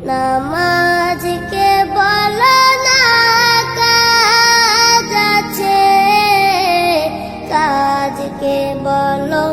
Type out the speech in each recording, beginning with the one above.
নামাজকে বলো না কাজ কাজকে বলো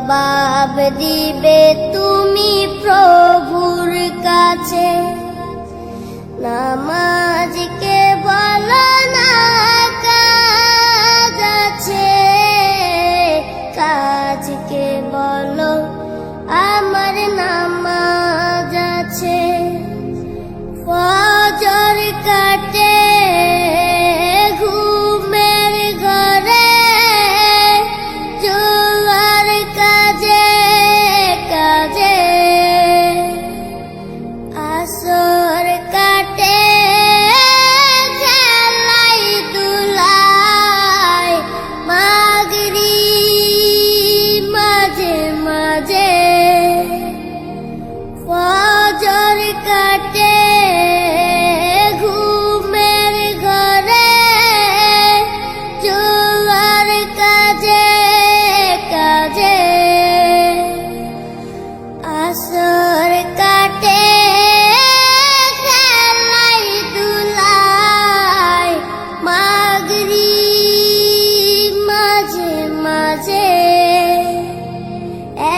জবাব দিবে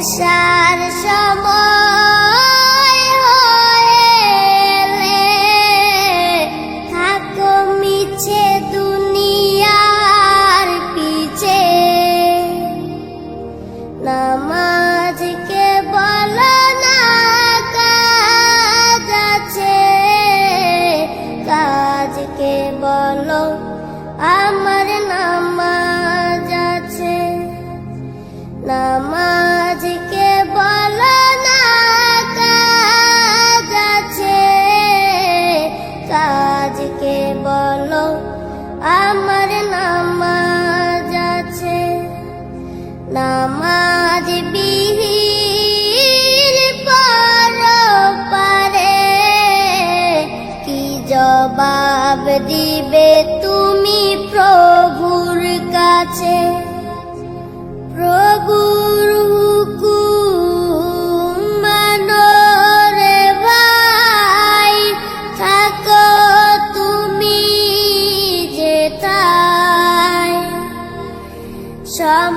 নেশার সময়